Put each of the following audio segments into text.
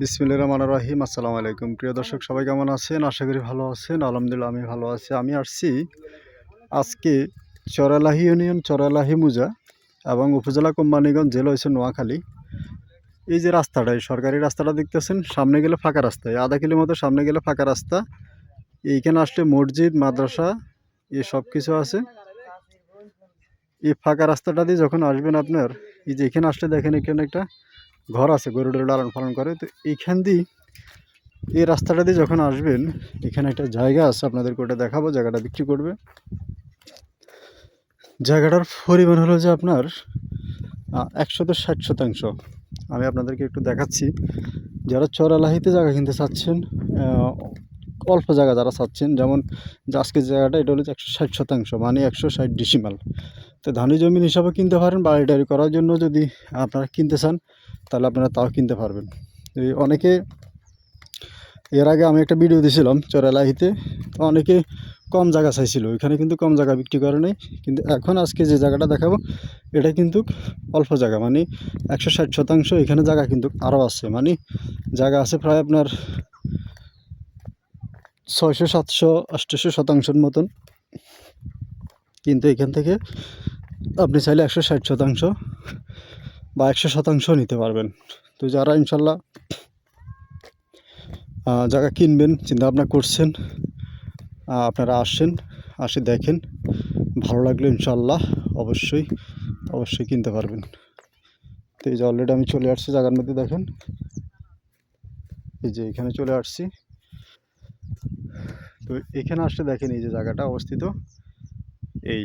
বিসমিল্লা রহমান রাহিম, আসসালামু আলাইকুম। প্রিয় দর্শক, সবাই কেমন আছেন? আশা করি ভালো আছেন। আলহামদুলিল্লাহ, আমি ভালো আছি। আমি আসছি আজকে চরালাহি ইউনিয়ন, চরালাহি মুজা এবং উপজেলা কোম্পানিগঞ্জ জেলা হয়েছে নোয়াখালী। এই যে রাস্তাটা, এই সরকারি রাস্তাটা দেখতেছেন, সামনে গেলে ফাঁকা রাস্তা। আধা কিলো মতো সামনে গেলে ফাঁকা রাস্তা। এইখানে আসলে মসজিদ, মাদ্রাসা, এই সব কিছু আছে। এই ফাঁকা রাস্তাটা দিয়ে যখন আসবেন আপনার, এই যে এখানে আসলে দেখেন, এখানে একটা ঘর আছে গরু টরু লালন পালন করে। তো এইখান দিয়ে এই রাস্তাটা দিয়ে যখন আসবেন, এখানে একটা জায়গা আছে, আপনাদেরকে ওটা দেখাবো, জায়গাটা বিক্রি করবে। জায়গাটার পরিমাণ হলো যে আপনার একশত ষাট শতাংশ। আমি আপনাদেরকে একটু দেখাচ্ছি। যারা চরালাহিতে জায়গা কিনতে চাচ্ছেন অল্প জায়গা যারা চাচ্ছেন, যেমন আজকের জায়গাটা, এটা হলো একশো ষাট শতাংশ মানে একশো ষাট ডিসিমাল তো ধানি জমিন হিসাবে কিনতে পারেন, বাড়ি টাড়ি করার জন্য যদি আপনারা কিনতে চান তাহলে আপনারা তাও কিনতে পারবেন। এই অনেকে, এর আগে আমি একটা ভিডিও দিয়েছিলাম চরালাহিতে, তো অনেকে কম জায়গা চাইছিল। ওইখানে কিন্তু কম জায়গা বিক্রি করে নেই। কিন্তু এখন আজকে যে জায়গাটা দেখাবো, এটা কিন্তু অল্প জায়গা। মানে একশো ষাট শতাংশ এখানে জায়গা কিন্তু আরও আছে। মানে জায়গা আছে প্রায় আপনার ছয়শো, সাতশো আটশোশো শতাংশের মতন। কিন্তু এখান থেকে আপনি চাইলে একশো ষাট শতাংশ বা একশো শতাংশ নিতে পারবেন। তো যারা ইনশাল্লাহ জায়গা কিনবেন চিন্তা ভাবনা করছেন আপনারা আসেন, আসে দেখেন। ভালো লাগলে ইনশাল্লাহ অবশ্যই অবশ্যই কিনতে পারবেন। তো এই যে অলরেডি আমি চলে আসছি জায়গার মধ্যে, দেখেন। এই যে এখানে চলে আসছি। তো এখানে আসলে দেখেন এই যে জায়গাটা অবস্থিত। এই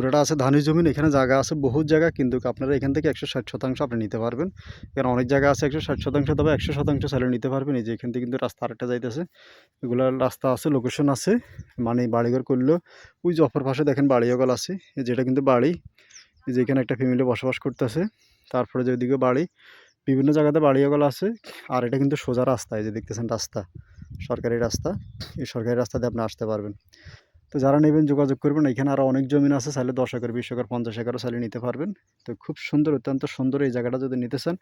পুরোটা আছে ধানের জমিন এখানে জায়গা আছে, বহুত জায়গা, কিন্তু আপনারা এখান থেকে একশো ষাট শতাংশ আপনি নিতে পারবেন। কারণ অনেক জায়গা আছে একশো ষাট শতাংশ তবে একশো শতাংশ চাইলে নিতে পারবেন। এই যে এখান থেকে কিন্তু রাস্তা আরেকটা যাইতেছে। এগুলো রাস্তা আছে লোকেশন আছে মানে বাড়িঘর করলেও ওই যে অপর পাশে দেখেন বাড়িওগল আছে যেটা কিন্তু বাড়ি। যে এখানে একটা ফ্যামিলি বসবাস করতেছে, তারপরে যে ওইদিকে বাড়ি, বিভিন্ন জায়গাতে বাড়িওগল আছে, আর এটা কিন্তু সোজা রাস্তা, এই যে দেখতেছেন রাস্তা, সরকারি রাস্তা, এই সরকারি রাস্তাতে আপনি আসতে পারবেন। তো যারা নেবেন যোগাযোগ করবেন, এখানে আরও অনেক জমিন আছে, চাইলে দশ একর বিশ একর পঞ্চাশ একরও চাইলে নিতে পারবেন। তো খুব সুন্দর, অত্যন্ত সুন্দর এই জায়গাটা যদি নিতে চান,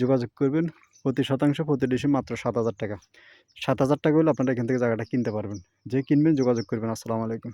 যোগাযোগ করবেন। প্রতি শতাংশ, প্রতি ডিসি মাত্র সাত হাজার টাকা। সাত হাজার টাকা হলে আপনারা এখান থেকে জায়গাটা কিনতে পারবেন। যে কিনবেন, যোগাযোগ করবেন। আসসালামু আলাইকুম।